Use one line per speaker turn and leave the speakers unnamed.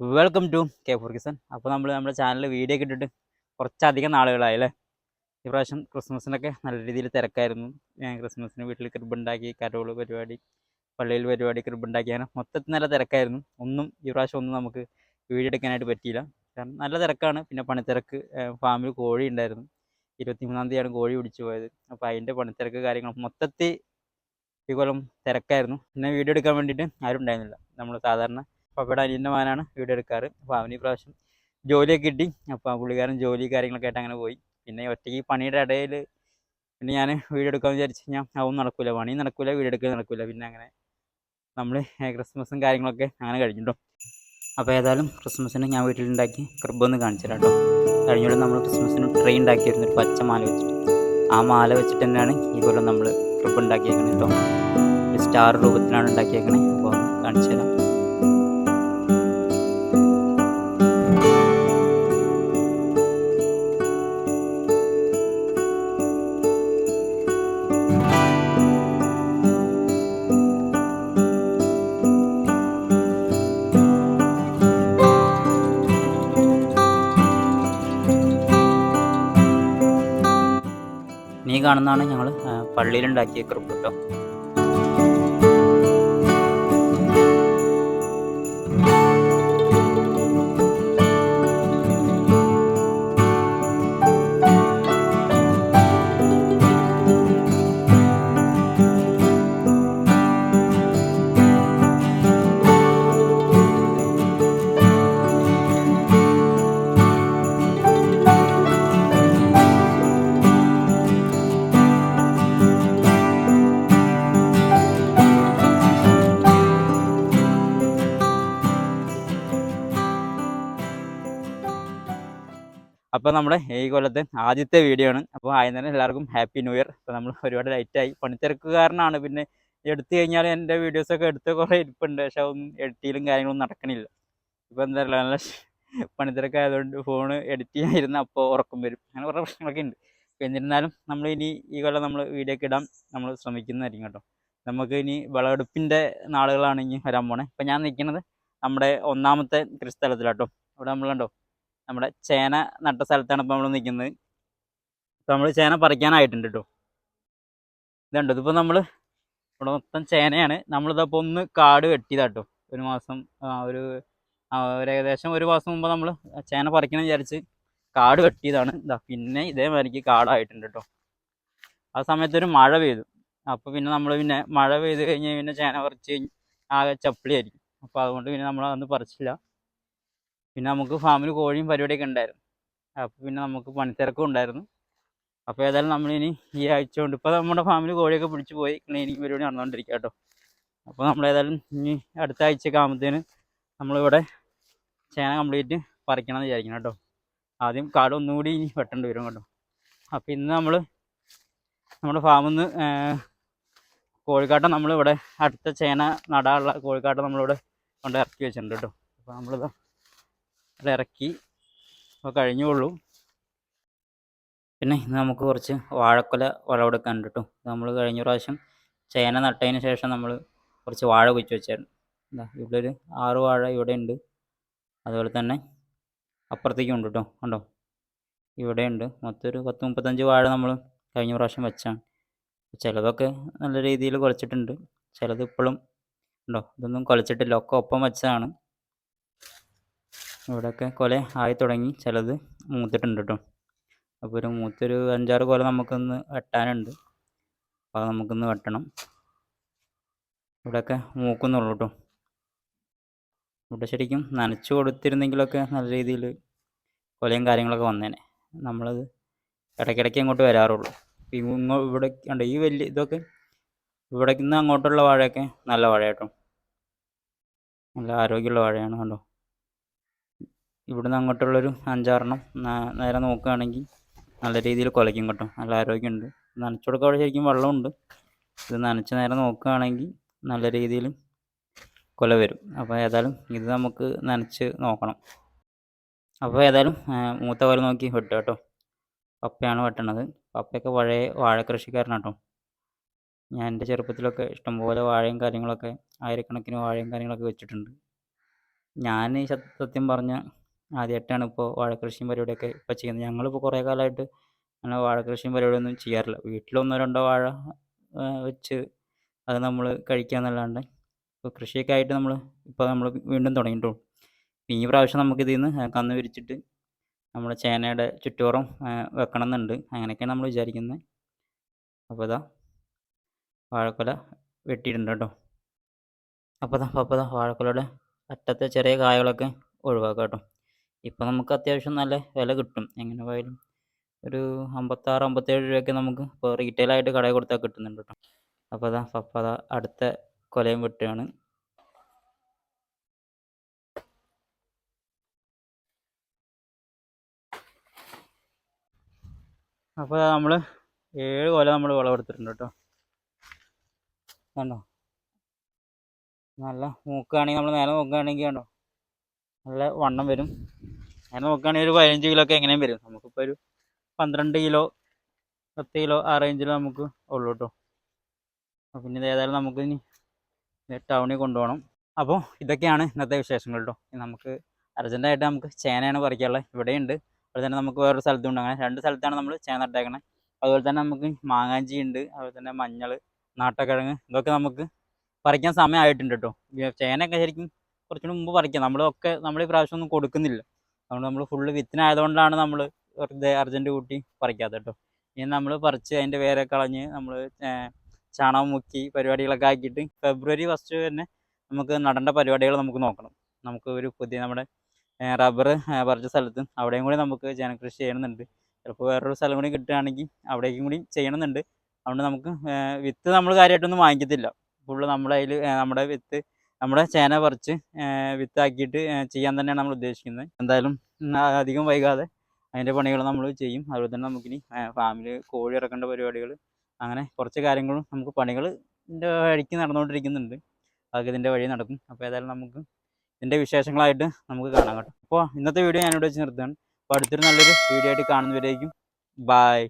Welcome to K four Kisan അപ്പോൾ നമ്മൾ നമ്മുടെ ചാനലിൽ വീഡിയോ ഒക്കെ ഇട്ടിട്ട് കുറച്ചധികം നാളുകളായി അല്ലേ? ഈ ഇപ്രാവശ്യം ക്രിസ്മസിനൊക്കെ നല്ല രീതിയിൽ തിരക്കായിരുന്നു. ഞാൻ ക്രിസ്മസിന് വീട്ടിൽ ക്രിബുണ്ടാക്കി കരോൾ പരിപാടി പള്ളിയിൽ പരിപാടി ക്രിബുണ്ടാക്കി അങ്ങനെ മൊത്തത്തിൽ നല്ല തിരക്കായിരുന്നു. ഒന്നും ഈ പ്രാവശ്യം ഒന്നും നമുക്ക് വീഡിയോ എടുക്കാനായിട്ട് പറ്റിയില്ല. കാരണം നല്ല തിരക്കാണ്. പിന്നെ പണിത്തിരക്ക് ഫാമിൽ കോഴി ഉണ്ടായിരുന്നു. ഇരുപത്തിമൂന്നാം തീയതിയാണ് കോഴി പിടിച്ചു പോയത്. അപ്പോൾ അതിന്റെ പണിത്തിരക്ക് കാര്യങ്ങൾ മൊത്തത്തിൽ ഈ കൊല്ലം തിരക്കായിരുന്നു. പിന്നെ വീഡിയോ എടുക്കാൻ വേണ്ടിയിട്ട് ആരും ഉണ്ടായിരുന്നില്ല. നമ്മൾ സാധാരണ പപ്പയുടെ അനിയന്റെ മാനാണ് വീഡിയോ എടുക്കാറ്. അപ്പോൾ അവന് പ്രാവശ്യം ജോലിയൊക്കെ കിട്ടി. അപ്പോൾ പുള്ളിക്കാരൻ ജോലി കാര്യങ്ങളൊക്കെ ആയിട്ട് അങ്ങനെ പോയി. പിന്നെ ഒറ്റയ്ക്ക് പണിയുടെ ഇടയിൽ പിന്നെ ഞാൻ വീഡിയോ എടുക്കാമെന്ന് വിചാരിച്ച് കഴിഞ്ഞാൽ അതൊന്നും നടക്കില്ല പണി നടക്കില്ല വീഡിയോ എടുക്കൽ നടക്കില്ല പിന്നെ അങ്ങനെ നമ്മൾ ക്രിസ്മസും കാര്യങ്ങളൊക്കെ അങ്ങനെ കഴിഞ്ഞിട്ടോ. അപ്പോൾ ഏതായാലും ക്രിസ്മസിന് ഞാൻ വീട്ടിലുണ്ടാക്കി ക്രിബൊന്ന് കാണിച്ചു കേട്ടോ കഴിഞ്ഞോളം നമ്മൾ ക്രിസ്മസിന് ട്രെയിൻ ഉണ്ടാക്കിയിരുന്നു ഒരു പച്ച മാല വെച്ചിട്ട്. ആ മാല വെച്ചിട്ട് തന്നെയാണ് ഈ കൊല്ലം നമ്മൾ ക്രിബ് ഉണ്ടാക്കിയേക്കുന്നത് കേട്ടോ സ്റ്റാർ രൂപത്തിലാണ് ഉണ്ടാക്കിയേക്കണേ. അപ്പോൾ ഒന്ന് കാണിച്ചു തരാം. കാണുന്നതാണ് ഞങ്ങൾ പള്ളിയിലുണ്ടാക്കിയ കേട്ടോ അപ്പോൾ നമ്മുടെ ഈ കൊല്ലത്തെ ആദ്യത്തെ വീഡിയോ ആണ്. അപ്പോൾ ആദ്യം തന്നെ എല്ലാവർക്കും ഹാപ്പി ന്യൂ ഇയർ അപ്പോൾ നമ്മൾ ഒരുപാട് ലൈറ്റായി പണിത്തിരക്ക് കാരണമാണ്. പിന്നെ എടുത്തു കഴിഞ്ഞാൽ എന്റെ വീഡിയോസൊക്കെ എടുത്ത് കുറേ ഇരിപ്പുണ്ട്. പക്ഷെ ഒന്നും എഡിറ്റിലും കാര്യങ്ങളും നടക്കണില്ല. ഇപ്പോൾ എന്താ പറയുക നല്ല പണിത്തിരക്ക് ആയതുകൊണ്ട് ഫോണ് എഡിറ്റ് ചെയ്യാതിരുന്ന അപ്പോൾ ഉറക്കം വരും. അങ്ങനെ കുറേ പ്രശ്നങ്ങളൊക്കെ ഉണ്ട്. എന്നിരുന്നാലും നമ്മൾ ഇനി ഈ കൊല്ലം നമ്മൾ വീഡിയോ ഒക്കെ ഇടാൻ നമ്മൾ ശ്രമിക്കുന്നതായിരിക്കും കേട്ടോ. നമുക്ക് ഇനി വിളവെടുപ്പിന്റെ നാളുകളാണ് ഇനി വരാൻ പോണേ. ഇപ്പം ഞാൻ നിൽക്കുന്നത് നമ്മുടെ ഒന്നാമത്തെ കൃഷിസ്ഥലത്തിലാട്ടോ ഇവിടെ നമ്മളുണ്ടോ നമ്മുടെ ചേന നട്ട സ്ഥലത്താണ് ഇപ്പോൾ നമ്മൾ നിൽക്കുന്നത് ഇപ്പോൾ നമ്മൾ ചേന പറിക്കാനായിട്ടുണ്ട് കേട്ടോ ഇതുണ്ട്. ഇതിപ്പോൾ നമ്മൾ ഇവിടെ മൊത്തം ചേനയാണ്. നമ്മളിതപ്പോൾ ഒന്ന് കാട് വെട്ടിയതാട്ടോ ഒരു മാസം ഒരു ഒരു ഏകദേശം ഒരു മാസം മുമ്പ് നമ്മൾ ചേന പറിക്കണം വിചാരിച്ച് കാട് വെട്ടിയതാണ്. ഇതാ പിന്നെ ഇതേമാതിരിക്ക് കാടായിട്ടുണ്ട് കേട്ടോ ആ സമയത്തൊരു മഴ പെയ്തു. അപ്പോൾ പിന്നെ നമ്മൾ പിന്നെ മഴ പെയ്ത് കഴിഞ്ഞ് പിന്നെ ചേന പറിച്ച് കഴിഞ്ഞ് ആകെ ചപ്പിളിയായിരിക്കും. അപ്പോൾ അതുകൊണ്ട് പിന്നെ നമ്മൾ അന്ന് പറിച്ചില്ല. പിന്നെ നമുക്ക് ഫാമിൽ കോഴിയും പരിപാടിയൊക്കെ ഉണ്ടായിരുന്നു. അപ്പോൾ പിന്നെ നമുക്ക് പണിത്തിരക്കും ഉണ്ടായിരുന്നു. അപ്പോൾ ഏതായാലും നമ്മളിനി ഈ ആഴ്ച കൊണ്ട് ഇപ്പോൾ നമ്മുടെ ഫാമിൽ കോഴിയൊക്കെ പിടിച്ചു പോയി ക്ലീനിങ് പരിപാടി നടന്നുകൊണ്ടിരിക്കുക കേട്ടോ. അപ്പോൾ നമ്മൾ ഏതായാലും ഇനി അടുത്ത ആഴ്ചയൊക്കെ ആകുമ്പോഴത്തേന് നമ്മളിവിടെ ചേന കംപ്ലീറ്റ് പറിക്കണം എന്ന് വിചാരിക്കണം കേട്ടോ. ആദ്യം കാട് ഒന്നുകൂടി ഇനി വെട്ടേണ്ടി വരും കേട്ടോ. അപ്പോൾ ഇന്ന് നമ്മൾ നമ്മുടെ ഫാമിൽ നിന്ന് കോഴിക്കാട്ടം നമ്മളിവിടെ അടുത്ത ചേന നടാനുള്ള കോഴിക്കാട്ടം നമ്മളിവിടെ കൊണ്ട് ഇറക്കി വെച്ചിട്ടുണ്ട് കേട്ടോ. അപ്പോൾ നമ്മളിത് അത് ഇറക്കി. അപ്പോൾ കഴിഞ്ഞുള്ളൂ. പിന്നെ ഇന്ന് നമുക്ക് കുറച്ച് വാഴക്കൊല വിളവെടുക്കാൻ കേട്ടോ. നമ്മൾ കഴിഞ്ഞ പ്രാവശ്യം ചേന നട്ടതിന് ശേഷം നമ്മൾ കുറച്ച് വാഴ കുഴിച്ച് വെച്ചായിരുന്നു. എന്താ ഇവിടെ ഒരു ആറ് വാഴ ഇവിടെ ഉണ്ട്. അതുപോലെ തന്നെ അപ്പുറത്തേക്കും ഉണ്ട് കേട്ടോ. കണ്ടോ? ഇവിടെ ഉണ്ട്. മൊത്തം ഒരു പത്ത് മുപ്പത്തഞ്ച് വാഴ നമ്മൾ കഴിഞ്ഞ പ്രാവശ്യം വെച്ചാണ്. ചിലതൊക്കെ നല്ല രീതിയിൽ കുലച്ചിട്ടുണ്ട് ചിലത് ഇപ്പോഴും ഉണ്ടോ ഇതൊന്നും കുലച്ചിട്ടില്ല ഒക്കെ ഒപ്പം വെച്ചതാണ്. ഇവിടെയൊക്കെ കൊല ആയി തുടങ്ങി. ചിലത് മൂത്തിട്ടുണ്ട് കേട്ടോ അപ്പോൾ ഒരു മൂത്തൊരു അഞ്ചാറ് കൊല നമുക്കൊന്ന് വെട്ടാനുണ്ട്. അപ്പോൾ അത് നമുക്കൊന്ന് വെട്ടണം. ഇവിടെയൊക്കെ മൂക്കുന്നുള്ളൂ കേട്ടോ ഇവിടെ ശരിക്കും നനച്ചു കൊടുത്തിരുന്നെങ്കിലൊക്കെ നല്ല രീതിയിൽ കൊലയും കാര്യങ്ങളൊക്കെ വന്നേനെ. നമ്മളത് ഇടയ്ക്കിടയ്ക്ക് അങ്ങോട്ട് വരാറുള്ളൂ. ഇങ്ങോ ഇവിടെ ഉണ്ട് ഈ വലിയ ഇതൊക്കെ ഇവിടെ നിന്ന് അങ്ങോട്ടുള്ള വാഴയൊക്കെ നല്ല വാഴ കേട്ടോ നല്ല ആരോഗ്യമുള്ള വാഴയാണ് കണ്ടോ. ഇവിടുന്ന് അങ്ങോട്ടുള്ളൊരു അഞ്ചാറെണ്ണം നേരെ നോക്കുകയാണെങ്കിൽ നല്ല രീതിയിൽ കുലയ്ക്കും കേട്ടോ. നല്ല ആരോഗ്യമുണ്ട്. നനച്ചു കൊടുക്കാൻ അവിടെ ശരിക്കും വെള്ളമുണ്ട്. ഇത് നനച്ച് നേരെ നോക്കുകയാണെങ്കിൽ നല്ല രീതിയിൽ കൊല വരും. അപ്പോൾ ഏതായാലും ഇത് നമുക്ക് നനച്ച് നോക്കണം. അപ്പോൾ ഏതായാലും മൂത്ത കൊല നോക്കി വെട്ടുക കേട്ടോ. പപ്പയാണ് വെട്ടണത്. പപ്പയൊക്കെ പഴയ വാഴ കേട്ടോ. ഞാൻ എന്റെ ചെറുപ്പത്തിലൊക്കെ ഇഷ്ടംപോലെ വാഴയും കാര്യങ്ങളൊക്കെ ആയിരക്കണക്കിന് വാഴയും കാര്യങ്ങളൊക്കെ വെച്ചിട്ടുണ്ട്. ഞാൻ സത്യം പറഞ്ഞ ആദ്യമായിട്ടാണ് ഇപ്പോൾ വാഴക്കൃഷിയും പരിപാടിയൊക്കെ ഇപ്പോൾ ചെയ്യുന്നത്. ഞങ്ങളിപ്പോൾ കുറേ കാലമായിട്ട് അങ്ങനെ വാഴക്കൃഷിയും പരിപാടിയൊന്നും ചെയ്യാറില്ല. വീട്ടിലൊന്നോ രണ്ടോ വാഴ വെച്ച് അത് നമ്മൾ കഴിക്കാന്നല്ലാണ്ട് ഇപ്പോൾ കൃഷിയൊക്കെ ആയിട്ട് നമ്മൾ ഇപ്പോൾ നമ്മൾ വീണ്ടും തുടങ്ങിയിട്ടുള്ളൂ. ഈ പ്രാവശ്യം നമുക്കിതിൽ നിന്ന് കന്ന് വിരിച്ചിട്ട് നമ്മുടെ ചേനയുടെ ചുറ്റുപുറം വെക്കണം എന്നുണ്ട് അങ്ങനെയൊക്കെയാണ് നമ്മൾ വിചാരിക്കുന്നത് അപ്പോൾ ഇതാ വാഴക്കൊല വെട്ടിയിട്ടുണ്ട് കേട്ടോ. അപ്പോൾ അപ്പോൾ വാഴക്കൊലയുടെ അറ്റത്തെ ചെറിയ കായകളൊക്കെ ഒഴിവാക്കാം കേട്ടോ. ഇപ്പോൾ നമുക്ക് അത്യാവശ്യം നല്ല വില കിട്ടും. എങ്ങനെ പോയാലും. ഒരു അമ്പത്താറ് അമ്പത്തേഴ് രൂപയൊക്കെ നമുക്ക് ഇപ്പോൾ റീറ്റെയിലായിട്ട് കടയിൽ കൊടുത്താൽ കിട്ടുന്നുണ്ട് കേട്ടോ അപ്പോൾ അതാ അപ്പം അതാ അടുത്ത കൊലയും വെട്ടുകയാണ്. അപ്പോൾ നമ്മൾ ഏഴ് കൊല നമ്മൾ വിളവെടുത്തിട്ടുണ്ട് കേട്ടോ കണ്ടോ? നല്ല മൂക്കുകയാണെങ്കിൽ നമ്മൾ നേരെ നോക്കുകയാണെങ്കിൽ കണ്ടോ? നല്ല വണ്ണം വരും. അങ്ങനെ നോക്കുകയാണെങ്കിൽ ഒരു പതിനഞ്ച് കിലോ ഒക്കെ എങ്ങനെയും വരും. നമുക്കിപ്പോൾ ഒരു പന്ത്രണ്ട് കിലോ പത്ത് കിലോ ആ റേഞ്ചിൽ നമുക്ക് ഉള്ളൂ കേട്ടോ പിന്നെ ഇത് ഏതായാലും നമുക്ക് ഇനി ടൗണിൽ കൊണ്ടുപോകണം. അപ്പോൾ ഇതൊക്കെയാണ് ഇന്നത്തെ വിശേഷങ്ങൾ കേട്ടോ നമുക്ക് അർജന്റായിട്ട് നമുക്ക് ചേനയാണ് പറിക്കാനുള്ളത്. ഇവിടെയുണ്ട്. അതുപോലെ തന്നെ നമുക്ക് വേറൊരു സ്ഥലത്തുണ്ട് അങ്ങനെ രണ്ട് സ്ഥലത്താണ് നമ്മൾ ചേന നട്ടേക്കണത് അതുപോലെ തന്നെ നമുക്ക് മാങ്ങാഞ്ചി ഉണ്ട്. അതുപോലെ തന്നെ മഞ്ഞൾ നാട്ടക്കിഴങ്ങ് ഇതൊക്കെ നമുക്ക് പറിക്കാൻ സമയമായിട്ടുണ്ട് കേട്ടോ ചേനയൊക്കെ ശരിക്കും കുറച്ചുകൂടി മുമ്പ് പറിക്കാം. നമ്മളൊക്കെ നമ്മൾ ഈ പ്രാവശ്യം ഒന്നും കൊടുക്കുന്നില്ല. അതുകൊണ്ട് നമ്മൾ ഫുള്ള് വിത്തിനായതുകൊണ്ടാണ് നമ്മൾ വെറുതെ അർജന്റ് കൂട്ടി പറിക്കാത്തത് കേട്ടോ ഇനി നമ്മൾ പറിച്ച് അതിന്റെ വേരെ കളഞ്ഞ് നമ്മൾ ചാണകം മുക്കി പരിപാടികളൊക്കെ ആക്കിയിട്ട് ഫെബ്രുവരി ഫസ്റ്റ് തന്നെ നമുക്ക് നടേണ്ട പരിപാടികൾ നമുക്ക് നോക്കണം. നമുക്ക് ഒരു പുതിയ നമ്മുടെ റബ്ബർ പറിച്ച സ്ഥലത്ത് അവിടെയും കൂടി നമുക്ക് ജനകൃഷി ചെയ്യണമെന്നുണ്ട് ചിലപ്പോൾ വേറൊരു സ്ഥലം കൂടി കിട്ടുകയാണെങ്കിൽ അവിടേക്കും കൂടി ചെയ്യണമെന്നുണ്ട് അതുകൊണ്ട് നമുക്ക് വിത്ത് നമ്മൾ കാര്യമായിട്ടൊന്നും വാങ്ങിക്കത്തില്ല. ഫുള്ള് നമ്മുടെ അതിൽ നമ്മുടെ വിത്ത് നമ്മുടെ ചേന പറിച്ച് വിത്താക്കിയിട്ട് ചെയ്യാൻ തന്നെയാണ് നമ്മൾ ഉദ്ദേശിക്കുന്നത്. എന്തായാലും അധികം വൈകാതെ അതിന്റെ പണികൾ നമ്മൾ ചെയ്യും. അതുപോലെ തന്നെ നമുക്കിനി ഫാമിൽ കോഴി ഇറക്കേണ്ട പരിപാടികൾ അങ്ങനെ കുറച്ച് കാര്യങ്ങളും നമുക്ക് പണികൾ ഇതിന്റെ വഴിക്ക് നടന്നുകൊണ്ടിരിക്കുന്നുണ്ട്. അതൊക്കെ ഇതിന്റെ വഴി നടക്കും. അപ്പോൾ ഏതായാലും നമുക്ക് ഇതിന്റെ വിശേഷങ്ങളായിട്ട് നമുക്ക് കാണാം കേട്ടോ. അപ്പോൾ ഇന്നത്തെ വീഡിയോ ഞാനിവിടെ വെച്ച് നിർത്തുകയാണ്. അപ്പോൾ അടുത്തൊരു നല്ലൊരു വീഡിയോ ആയിട്ട് കാണുന്നവരേക്കും. ബായ്